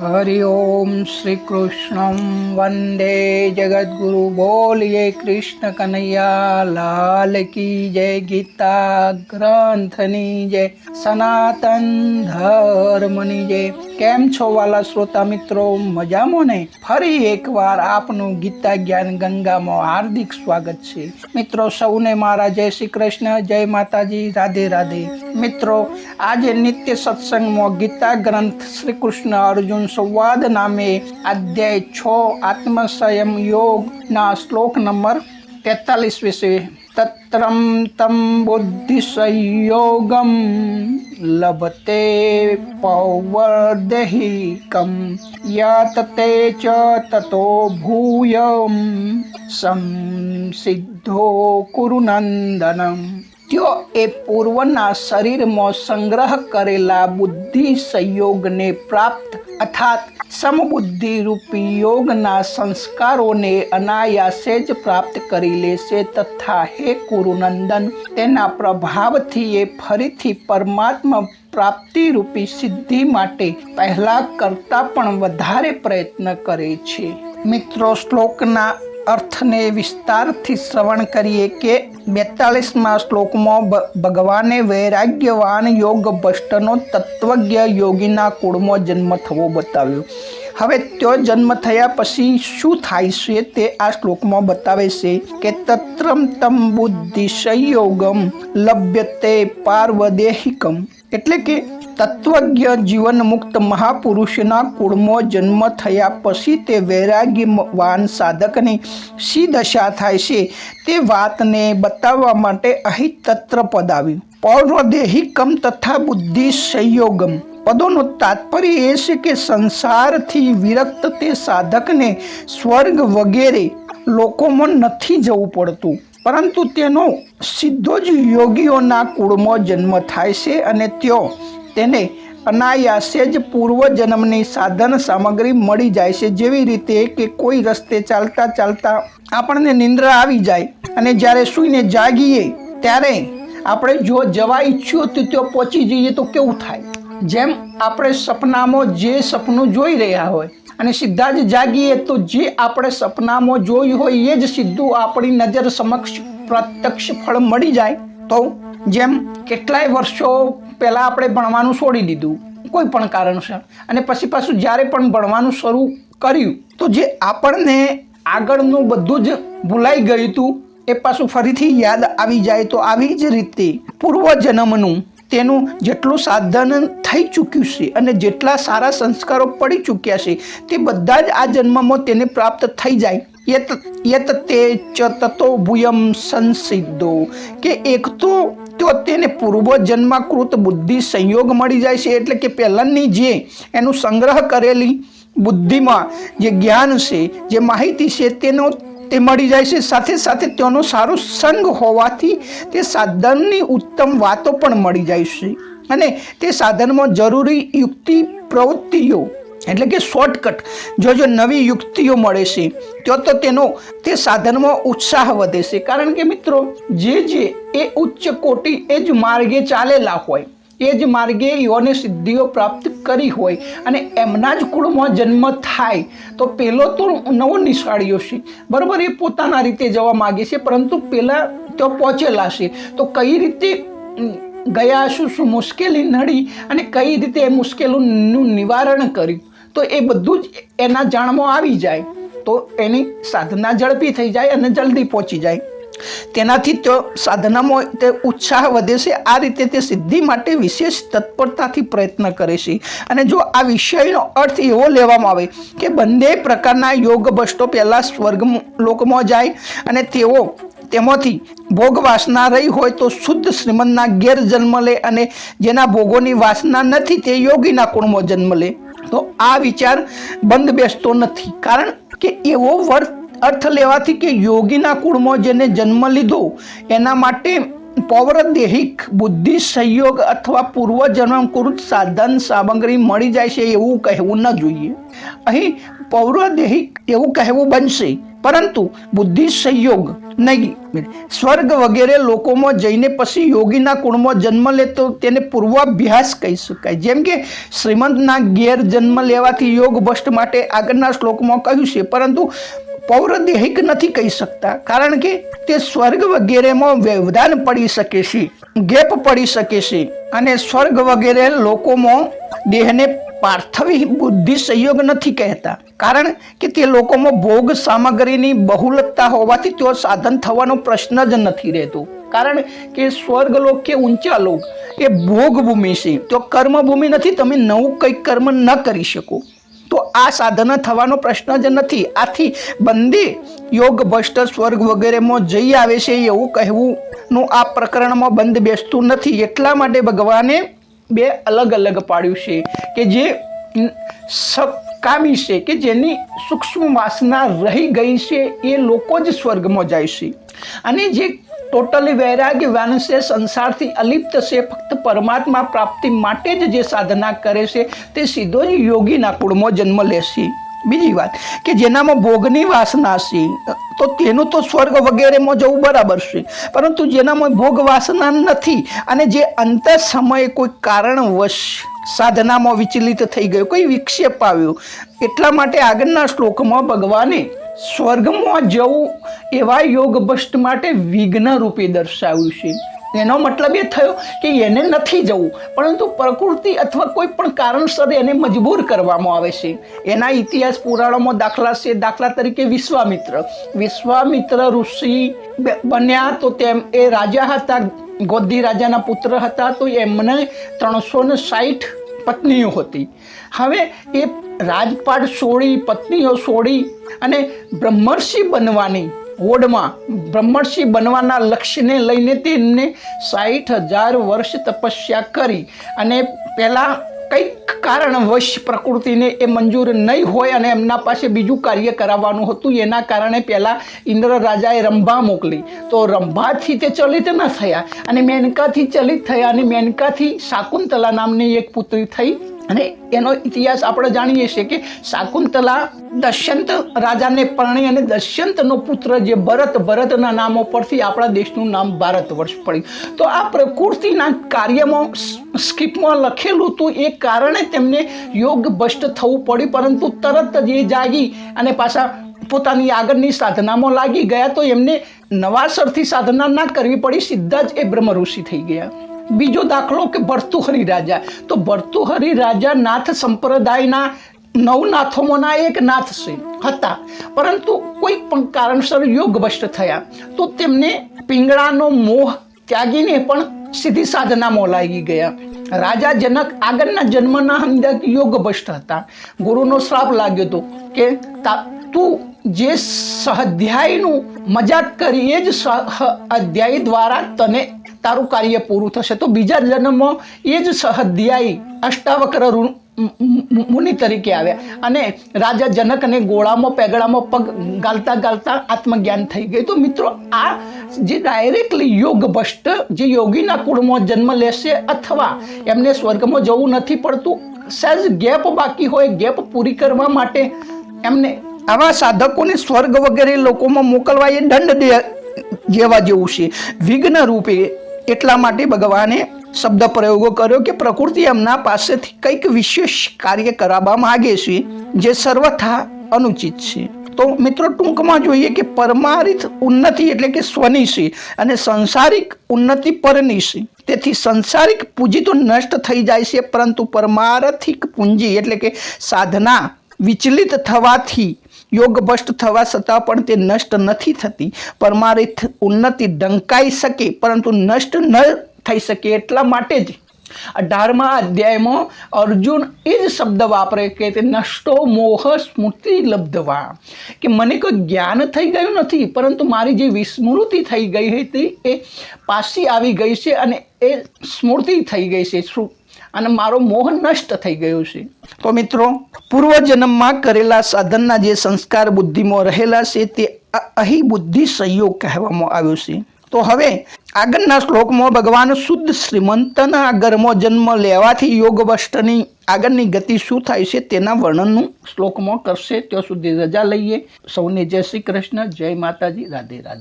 હરિ ઓમ શ્રી કૃષ્ણ વંદે જગદગુરુ બોલીએ કૃષ્ણ કનૈયા લાલ કી જય ગીતા ગ્રંથની જય સનાતન ધર્મની જય કેમ છો વાલા શ્રોતા મિત્રો મજામાં ને ફરી એકવાર આપનું ગીતા જ્ઞાન ગંગામાં હાર્દિક સ્વાગત છે. મિત્રો, સૌને મારા જય શ્રી કૃષ્ણ, જય માતાજી, રાધે રાધે. મિત્રો, આજે નિત્ય સત્સંગમાં ગીતા ગ્રંથ શ્રી કૃષ્ણ અર્જુન સંવાદ નામે અધ્યાય છ આત્મસંયમ યોગના શ્લોક નંબર તેતાલીસ વિશે તત્રમ તમ બુદ્ધિ સંયોગમ લભતે પૌવર્દેહિકમ યત તે ચ તતો ભૂયમ સંસિદ્ધો કુરુ નંદનમ ત્યો એ પૂર્વના શરીરમાં સંગ્રહ કરેલા બુદ્ધિ સંયોગને પ્રાપ્ત અર્થાત સમબુદ્ધિ રૂપી યોગના સંસ્કારોને અનાયાસે જ પ્રાપ્ત કરી લેશે તથા હે કુરુનંદન તેના પ્રભાવથી એ ફરીથી પરમાત્મા પ્રાપ્તિ રૂપી સિદ્ધિ માટે પહેલા કરતાં પણ વધારે પ્રયત્ન કરે છે. મિત્રો, શ્લોકના અર્થને વિસ્તારથી શ્રવણ કરીએ કે બેતાલીસમાં શ્લોકમાં ભગવાને વૈરાગ્યવાન યોગ ભ્રષ્ટનો તત્વજ્ઞ યોગીના કુળમાં જન્મ થવો બતાવ્યો. હવે ત્યો જન્મ થયા પછી શું થાય છે તે આ શ્લોકમાં બતાવે છે કે તત્રમ તમ બુદ્ધિ સંયોગમ લભ્યતે પાર્વદેહિકમ. એટલે કે તત્વજ્ઞ જીવન મુક્ત મહાપુરુષના કુળમાં જન્મ થયા પછી તે વૈરાગ્યવાન સાધકની સી દશા થાય છે તે વાતને બતાવવા માટે અહીં તત્ર પદ આવ્યું. પૌર્વદેહિકમ તથા બુદ્ધિ સંયોગમ પદોનું તાત્પર્ય એ છે કે સંસારથી વિરક્ત તે સાધકને સ્વર્ગ વગેરે લોકોમાં નથી જવું પડતું. પરંતુ તેનો સીધો જ યોગીઓના કુળમાં જન્મ થાય છે અને ત્યો તેને અનાયાસે જ પૂર્વજન્મની સાધન સામગ્રી મળી જાય છે. જેવી રીતે કે કોઈ રસ્તે ચાલતા ચાલતા આપણને નિંદ્રા આવી જાય અને જ્યારે સૂઈને જાગીએ ત્યારે આપણે જો જવા ઈચ્છ્યું તો ત્યાં પહોંચી જઈએ તો કેવું થાય? જેમ આપણે સપનામાં જે સપનું જોઈ રહ્યા હોય અને સીધા જ જાગીએ તો જે આપણે સપનામાં જોયું હોય એ જ સીધું આપણી નજર સમક્ષ પ્રત્યક્ષ ફળ મળી જાય. તો જેમ કેટલાય વર્ષો પહેલાં આપણે ભણવાનું છોડી દીધું, કોઈ પણ કારણસર. અને પછી પાછું જ્યારે પણ ભણવાનું શરૂ કર્યું, તો જે આપણને આગળનું બધું જ ભૂલાઈ ગયું હતું, એ પાછું ફરીથી યાદ આવી જાય તો આવી જ રીતે પૂર્વજન્મનું તેનું જેટલું સાધન થઈ ચૂક્યું છે અને જેટલા સારા સંસ્કારો પડી ચૂક્યા છે, તે બધા જ આ જન્મમાં તેને પ્રાપ્ત થઈ જાય. યત યત તે ચ તતો ભૂયમ સંસિદ્ધો. કે એક તો તો તેને પૂર્વજન્માકૃત બુદ્ધિ સંયોગ મળી જાય છે. એટલે કે પહેલાંની જે એનું સંગ્રહ કરેલી બુદ્ધિમાં જે જ્ઞાન છે, જે માહિતી છે, તેનો તે મળી જાય છે. સાથે સાથે તેનો સારો સંગ હોવાથી તે સાધનની ઉત્તમ વાતો પણ મળી જાય છે. અને તે સાધનમાં જરૂરી યુક્તિ પ્રવૃત્તિઓ એટલે કે શોર્ટકટ જો જો નવી યુક્તિઓ મળે છે, તો તો તેનો, તે સાધનમાં ઉત્સાહ વધે છે. કારણ કે મિત્રો, જે જે એ ઉચ્ચ કોટી એ જ માર્ગે ચાલેલા હોય, એ જ માર્ગે યોને સિદ્ધિઓ પ્રાપ્ત કરી હોય અને એમના જ કુળમાં જન્મ થાય, તો પેલો તો નવો નિશાળીઓ છે. બરાબર, એ પોતાના રીતે જવા માગે છે, પરંતુ પેલા તો પહોંચેલા છે. તો કઈ રીતે ગયા શું શું મુશ્કેલી નડી અને કઈ રીતે એ મુશ્કેલીનું નિવારણ કર્યું? તો એ બધું જ એના જાણમાં આવી જાય. તો એની સાધના ઝડપી થઈ જાય અને જલ્દી પહોંચી જાય. તેનાથી તો સાધનામાં તે ઉત્સાહ વધે છે. આ રીતે તે સિદ્ધિ માટે વિશેષ તત્પરતાથી પ્રયત્ન કરે છે. અને જો આ વિષયનો અર્થ એવો લેવામાં આવે કે બંને પ્રકારના યોગ બસ્ટો પહેલાં સ્વર્ગ લોકમાં જાય અને તેઓ તેમાંથી ભોગ વાસના રહી હોય તો શુદ્ધ શ્રીમંતના ગેરજન્મ લે અને જેના ભોગોની વાસના નથી તે યોગીના કુળમાં જન્મ લે. તો આ વિચાર બંધ બેસતો નથી. કારણ કે એવો વર્ત અર્થ લેવાથી કે યોગીના કુળમાં જેને જન્મ લીધો, એના માટે પૌરદેહિક બુદ્ધિ સંયોગ અથવા પૂર્વજન્મકૃત સાધન સામગ્રી મળી જાય છે એવું કહેવું ન જોઈએ. અહીં પૌરદેહિક એવું કહેવું બનશે. પરંતુ બુદ્ધિ સંયોગ નહીં. સ્વર્ગ વગેરે લોકોમાં જઈને પછી યોગીના કુળમાં જન્મ લે તો તેને પૂર્વાભ્યાસ કહી શકાય. જેમ કે શ્રીમંતના ગેર જન્મ લેવાથી યોગ ભ્રષ્ટ માટે આગળના શ્લોકમાં કહ્યું છે. પરંતુ પૌરદેહિક નથી કહી શકતા, કારણ કે તે સ્વર્ગ વગેરેમાં વ્યવધાન પડી શકે છે, ગેપ પડી શકે છે અને સ્વર્ગ વગેરે લોકોમાં દેહને પાર્થવી બુદ્ધિ સંયોગ નથી કહેતા. કારણ કે તે લોકોમાં ભોગ સામગ્રીની બહુલતા હોવાથી તેઓ સાધન થવાનો પ્રશ્ન જ નથી રહેતો. કારણ કે સ્વર્ગલોક કે ઊંચા લોક એ ભોગભૂમિ છે. તો કર્મભૂમિ નથી, તમે નવું કંઈક કર્મ ન કરી શકો. તો આ સાધન થવાનો પ્રશ્ન જ નથી. આથી બંદી યોગ, ભ્રષ્ટ, સ્વર્ગ વગેરેમાં જઈ આવે છે એવું કહેવું નું આ પ્રકરણમાં બંધ બેસતું નથી. એટલા માટે ભગવાને બે અલગ અલગ પાડ્યું છે કે જે સકામી છે કે જેની સૂક્ષ્મ વાસના રહી ગઈ છે એ લોકો જ સ્વર્ગમાં જાય છે. અને જે ટોટલી વૈરાગ્યવાન છે સંસારથી અલિપ્ત છે, ફક્ત પરમાત્મા પ્રાપ્તિ માટે જ જે સાધના કરે છે, તે સીધો જ યોગીના કુળમાં જન્મ લેશે બીજી વાત કે જેનામાં ભોગની વાસના છે, તો તેનું તો સ્વર્ગ વગેરેમાં જવું બરાબર છે. પરંતુ જેનામાં ભોગ વાસના નથી અને જે અંત સમયે કોઈ કારણવશ સાધનામાં વિચલિત થઈ ગયો, કોઈ વિક્ષેપ આવ્યો, એટલા માટે આગળના શ્લોકમાં ભગવાને સ્વર્ગમાં જવું એવા યોગ ભ્રષ્ટ માટે વિઘ્ન રૂપે દર્શાવ્યું છે. એનો મતલબ એ થયો કે એને નથી જવું, પરંતુ પ્રકૃતિ અથવા કોઈ પણ કારણસર એને મજબૂર કરવામાં આવે છે. એના ઇતિહાસ પુરાણોમાં દાખલા છે, દાખલા તરીકે વિશ્વામિત્ર. વિશ્વામિત્ર ઋષિ બન્યા તો તેમ, એ રાજા હતા ગોદી રાજાના પુત્ર હતા, તો એમને ત્રણસો ને સાઠ પત્નીઓ હતી. હવે એ રાજપાટ છોડી, પત્નીઓ છોડી અને બ્રહ્મર્ષિ બનવાની હોડમાં બ્રહ્મર્ષિ બનવાના લક્ષ્યને લઈને તેમને સાઠ હજાર વર્ષ તપસ્યા કરી. અને પહેલાં કંઈક કારણવશ પ્રકૃતિને એ મંજૂર નહીં હોય અને એમના પાસે બીજું કાર્ય કરાવવાનું હતું, એના કારણે પહેલાં ઇન્દ્ર રાજાએ રંભા મોકલી. તો રંભાથી તે ચલિત ન થયા. અને મેનકાથી ચલિત થયા અને મેનકાથી શાકુંતલા નામની એક પુત્રી થઈ. અને એનો ઇતિહાસ આપણે જાણીએ છીએ કે શાકુંતલા દશ્યંત રાજાને પરણી અને દશ્યંતનો પુત્ર જે ભરત, ભરતના નામો પરથી આપણા દેશનું નામ ભારત વર્ષ પડ્યું. તો આ પ્રકૃતિના કાર્યમાં સ્કીપમાં લખેલું હતું, એ કારણે તેમને યોગ ભ્રષ્ટ થવું પડ્યું, પરંતુ તરત જ એ જાગી અને પાછા પોતાની આગળની સાધનામાં લાગી ગયા. તો એમને નવાસરથી સાધના ના કરવી પડી, સીધા જ એ બ્રહ્મ ઋષિ થઈ ગયા. બીજો દાખલો કે ભરતુહરિ રાજા. તો ભરતુહરિ રાજા નાથ સંપ્રદાયના નવનાથોમાંના એક નાથ છે, હતા. પરંતુ કોઈ પણ કારણસર યોગભ્રષ્ટ થયા. તો તેમને પિંગળાનો મોહ ત્યાગીને પણ સીધી સાધનામાં લાગી ગયા. રાજા જનક આગળના જન્મના અંદર યોગભ્રષ્ટ હતા. ગુરુનો શ્રાપ લાગ્યો હતો કે તું જે સહધ્યાયનું મજાક કરી એ જ સહ અધ્યાય દ્વારા તને તારું કાર્ય પૂરું થશે. તો બીજા જન્મમાં એ જ સહધ્યાયી અષ્ટાવક્ર મુનિ તરીકે આવ્યા. અને રાજા જનકને ગોળામાં, પેગડામાં પગ ગાલતા ગાલતા આત્મજ્ઞાન થઈ ગયું. તો મિત્રો, આ જે ડાયરેક્ટલી યોગ ભ્રષ્ટ જે યોગીના કુળમાં જન્મ લેશે અથવા એમને સ્વર્ગમાં જવું નથી પડતું, સહેજ ગેપ બાકી હોય, ગેપ પૂરી કરવા માટે એમને આવા સાધકોને સ્વર્ગ વગેરે લોકોમાં મોકલવા એ દંડ જેવા જેવું છે. વિઘ્ન રૂપે એટલા માટે ભગવાને શબ્દ પ્રયોગો કર્યો કે પ્રકૃતિ એમના પાસેથી કંઈક વિશેષ કાર્ય કરાવવા માગે છે, જે સર્વથા અનુચિત છે. તો મિત્રો, ટૂંકમાં જોઈએ કે પરમારિત ઉન્નતિ એટલે કે સ્વનિશી અને સંસારિક ઉન્નતિ પરની છે. તેથી સંસારિક પૂંજી તો નષ્ટ થઈ જાય છે, પરંતુ પરમાર્થિક પૂંજી એટલે કે સાધના વિચલિત થવાથી યોગ ભ્રષ્ટ થવા છતાં પણ તે નષ્ટ નથી થતી. પરમારિત ઉન્નતિ ડંકાઈ શકે, પરંતુ નષ્ટ ન થઈ શકે એટલા માટે જ અઢારમા અધ્યાયમાં અર્જુન એ જ શબ્દ વાપરે કે તે નષ્ટો મોહ સ્મૃતિ લબ્ધવા. કે મને કોઈ જ્ઞાન થઈ ગયું નથી, પરંતુ મારી જે વિસ્મૃતિ થઈ ગઈ હતી એ પાછી આવી ગઈ છે અને એ સ્મૃતિ થઈ ગઈ છે. અને મારો મોહ નષ્ટ થઈ ગયો છે. તો મિત્રો, પૂર્વજન્મમાં કરેલા સાધનના જે સંસ્કાર બુદ્ધિમાં રહેલા છે, તે અહીં બુદ્ધિ સંયોગ કહેવામાં આવ્યો છે. તો હવે આગળના શ્લોકમાં ભગવાન શુદ્ધ શ્રીમંતના ઘરમાં જન્મ લેવાથી યોગવષ્ટની આગળની ગતિ શું થાય છે, તેના વર્ણનનું શ્લોકમાં કરશે. ત્યાં સુધી રજા લઈએ. સૌને જય શ્રી કૃષ્ણ, જય માતાજી, રાધે રાધે.